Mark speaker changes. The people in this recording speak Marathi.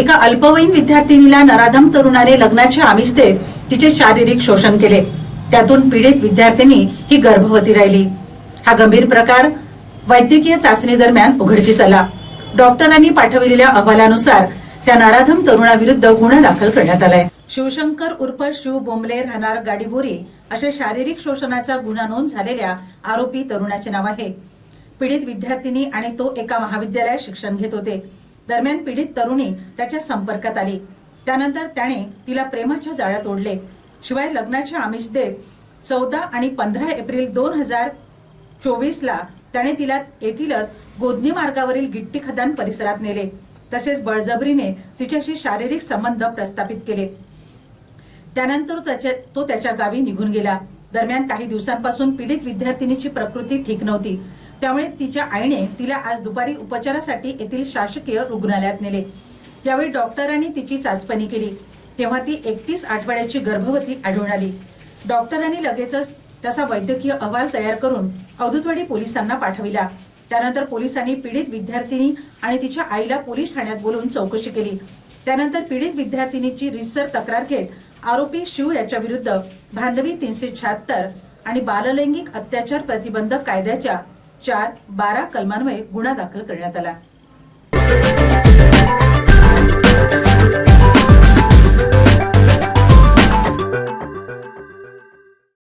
Speaker 1: एका अल्पवयीन विद्यार्थिनीला नराधम तरुणाने लग्नाचे आमिष देत तिचे शारीरिक शोषण केले. त्यातून पीडित विद्यार्थिनी ही गर्भवती राहिली. हा गंभीर प्रकार वैद्यकीय चाचणी दरम्यान उघडकीस आला. डॉक्टरांनी पाठविलेल्या अहवालानुसार त्या नराधम तरुणाविरुद्ध गुन्हा दाखल करण्यात आलाय. शिवशंकर उर्फ शिव बोंबले राहणार गाडीबोरी अशा शारीरिक शोषणाचा गुन्हा नोंद झालेल्या आरोपी तरुणाचे नाव आहे. पीडित विद्यार्थिनी आणि तो एका महाविद्यालयात शिक्षण घेत होते. दरम्यान पीडित तरुणी त्याच्या संपर्कात आली. त्यानंतर त्याने तिला प्रेमाच्या जाळ्यात ओढले. शिवाय लग्नाचे आमिष देत चौदा आणि पंधरा एप्रिल दोन हजार चोवीसला त्याने तिला येथीलच गोदनी मार्गावरील गिट्टी खदान परिसरात नेले. तसेच बळजबरीने तिच्याशी शारीरिक संबंध प्रस्थापित केले. त्यानंतर त्याच्या तो त्याच्या गावी निघून गेला. दरम्यान काही दिवसांपासून पीडित विद्यार्थिनीची प्रकृती ठीक नव्हती. त्यामुळे तिच्या आईने तिला आज दुपारी उपचारासाठी येथील शासकीय रुग्णालयात नेले. यावेळी डॉक्टरांनी तिची चाचपणी केली. तेव्हा ती एकतीस आठवड्याची गर्भवती आढळून आली. डॉक्टरांनी लगेचच तसा वैद्यकीय अहवाल तयार करून अवधूतवाडी पोलिसांना पाठविला. त्यानंतर पोलिसांनी पीडित विद्यार्थिनी आणि तिच्या आईला पोलीस ठाण्यात बोलून चौकशी केली. त्यानंतर पीडित विद्यार्थिनीची रिसर तक्रार घेत आरोपी शिव याच्या विरुद्ध भांडवी तीनशे शहात्तर आणि बाललैंगिक अत्याचार प्रतिबंधक कायद्याच्या चार बारा कलमान्वये गुन्हा दाखल करण्यात आला.